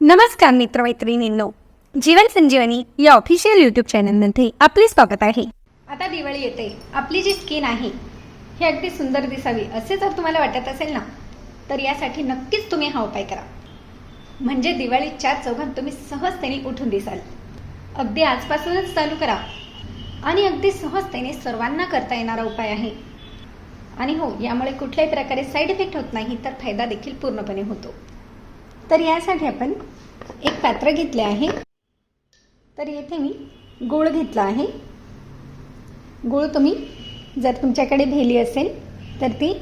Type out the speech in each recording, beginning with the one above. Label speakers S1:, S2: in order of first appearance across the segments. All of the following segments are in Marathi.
S1: नमस्कार मित्रमैत्रिणींनो जीवन संजीवनी या ऑफिशियल यूट्यूब चॅनलमध्ये आपले स्वागत आहे. आता दिवाळी येते आपली जी स्किन आहे ही अगदी सुंदर दिसावी असे जर तुम्हाला वाटत असेल ना तर यासाठी नक्कीच तुम्ही हा उपाय करा. म्हणजे दिवाळीच्या चौघात तुम्ही सहजतेने उठून दिसाल. अगदी आजपासूनच चालू करा. आणि अगदी सहजतेने सर्वांना करता येणारा उपाय आहे आणि हो यामुळे कुठल्याही प्रकारे साईड इफेक्ट होत नाही तर फायदा देखील पूर्णपणे होतो. तर यासाठी आपण एक पात्र घेतले आहे. तर येथे मी गूळ घेतला आहे. गूळ तुम्ही जर तुमच्याकडे भेली असेल तर ती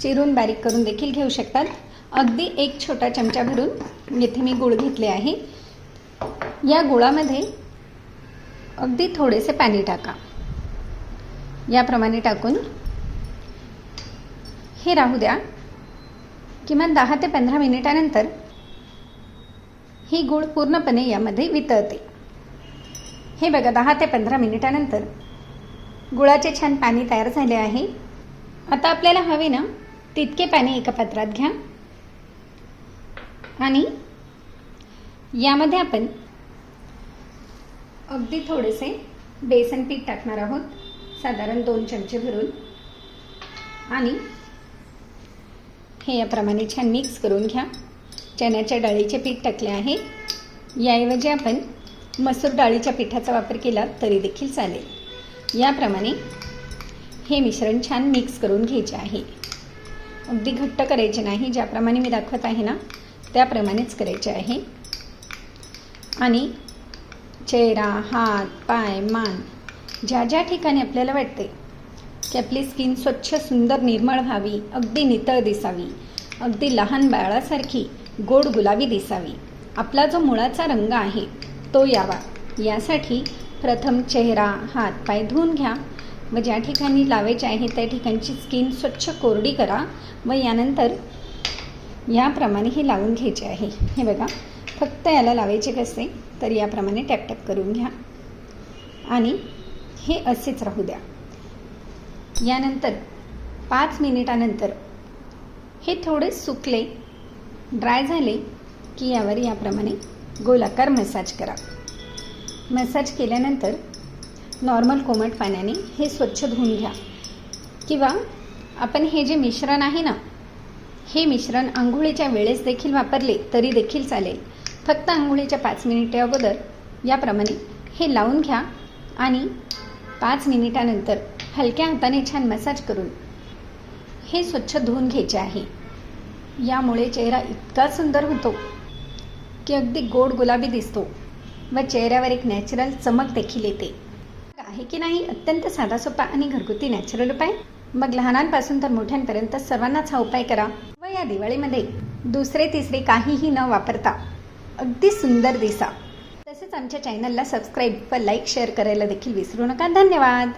S1: चिरून बारीक करून देखील घेऊ शकतात. अगदी एक छोटा चमचा भरून येथे मी गूळ घेतले आहे. या गुळामध्ये अगदी थोडेसे पाणी टाका. याप्रमाणे टाकून हे राहू द्या. किमान दहा ते पंधरा मिनिटानंतर ही गूळ पूर्णपणे यामध्ये वितळते. हे बघा दहा ते पंधरा मिनिटानंतर गुळाचे छान पाणी तयार झाले आहे. आता आपल्याला हवे ना तितके पाणी एका पात्रात घ्या. आणि यामध्ये आपण अगदी थोडेसे बेसन पीठ टाकणार आहोत. साधारण दोन चमचे भरून. आणि हे याप्रमाणे छान मिक्स करून घ्या. चण्याच्या डाळीचे पीठ टाकले आहे. याऐवजी आपण मसूर डाळीच्या पिठाचा वापर केला तरी देखील चालेल. याप्रमाणे हे मिश्रण छान मिक्स करून घ्यायचे आहे. अगदी घट्ट करायचे नाही ज्याप्रमाणे मी दाखवत आहे ना त्याप्रमाणेच करायचे आहे. आणि चेहरा हात पाय मान ज्या ज्या ठिकाणी आपल्याला वाटते की आपली स्किन स्वच्छ सुंदर निर्मळ व्हावी अगदी नितळ दिसावी. अगदी लहान बाळासारखी गोड गुलाबी दिसावी. आपला जो मुळाचा रंग आहे तो यावा. यासाठी प्रथम चेहरा हात पाय धुवून घ्या. व ज्या ठिकाणी लावायचे आहे त्या ठिकाणची स्किन स्वच्छ कोरडी करा. व यानंतर याप्रमाणे हे लावून घ्यायचे आहे. हे बघा फक्त याला लावायचे कसे तर याप्रमाणे टॅपटॅप करून घ्या. आणि हे असेच राहू द्या. यानंतर पाच मिनिटानंतर हे थोडे सुकले ड्राय झाले की यावर याप्रमाणे गोलाकार मसाज करा. मसाज केल्यानंतर नॉर्मल कोमट पाण्याने हे स्वच्छ धुवून घ्या. किंवा आपण हे जे मिश्रण आहे ना हे मिश्रण आंघोळीच्या वेळेस देखील वापरले तरी देखील चालेल. फक्त आंघोळीच्या पाच मिनिटे अगोदर याप्रमाणे हे लावून घ्या आणि पाच मिनिटानंतर हलक्या हाताने छान मसाज करून हे स्वच्छ धुवून घ्यायचे आहे. यामुळे चेहरा इतका सुंदर होतो की अगदी गोड गुलाबी दिसतो व चेहऱ्यावर एक नॅचरल चमक देखील येते. आहे की नाही? अत्यंत साधा सोपा आणि घरगुती नॅचरल उपाय? मग लहानांपासून तर मोठ्यांपर्यंत सर्वांनाच हा उपाय करा व या दिवाळीमध्ये दुसरे तिसरे काहीही न वापरता अगदी सुंदर दिसा. तसेच आमच्या चॅनलला सबस्क्राईब व लाईक शेअर करायला देखील विसरू नका. धन्यवाद!